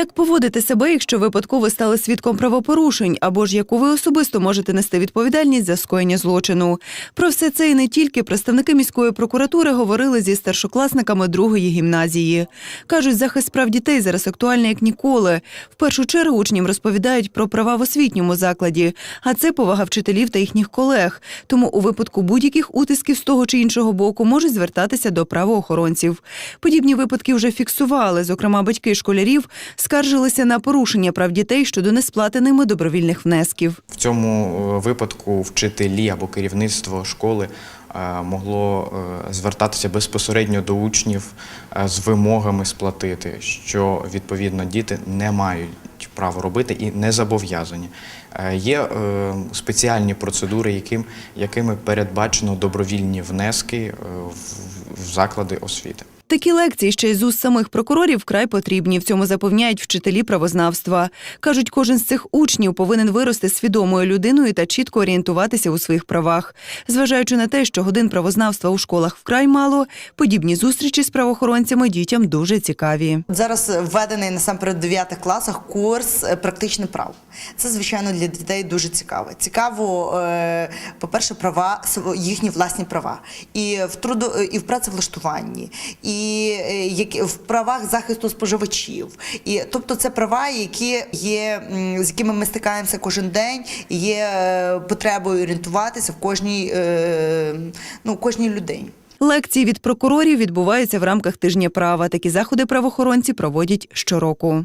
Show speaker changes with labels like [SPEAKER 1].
[SPEAKER 1] Як поводити себе, якщо випадково стали свідком правопорушень, або ж яку ви особисто можете нести відповідальність за скоєння злочину? Про все це і не тільки представники міської прокуратури говорили зі старшокласниками другої гімназії. Кажуть, захист прав дітей зараз актуальний як ніколи. В першу чергу учням розповідають про права в освітньому закладі, а це повага вчителів та їхніх колег. Тому у випадку будь-яких утисків з того чи іншого боку можуть звертатися до правоохоронців. Подібні випадки вже фіксували. Зокрема, батьки школярів скаржилися на порушення прав дітей щодо несплати ними добровільних внесків.
[SPEAKER 2] В цьому е, випадку вчителі або керівництво школи е, могло е, звертатися безпосередньо до учнів з вимогами сплатити, що відповідно діти не мають право робити і не зобов'язані. Є спеціальні процедури, яким, якими передбачено добровільні внески в заклади освіти.
[SPEAKER 1] Такі лекції ще й з уст самих прокурорів вкрай потрібні. В цьому запевняють вчителі правознавства. Кажуть, кожен з цих учнів повинен вирости свідомою людиною та чітко орієнтуватися у своїх правах. Зважаючи на те, що годин правознавства у школах вкрай мало, подібні зустрічі з правоохоронцями дітям дуже цікаві.
[SPEAKER 3] Зараз введений насамперед в 9 класах курс е, практичне право. Це звичайно для дітей дуже цікаво. Цікаво, е, по-перше, права св- їхні власні права, і в труду і в працевлаштуванні, і е, в правах захисту споживачів. І тобто, це права, які є з якими ми стикаємося кожен день, є е, потребою орієнтуватися в кожній е, ну кожній людині.
[SPEAKER 1] Лекції від прокурорів відбуваються в рамках тижня права. Такі заходи правоохоронці проводять щороку.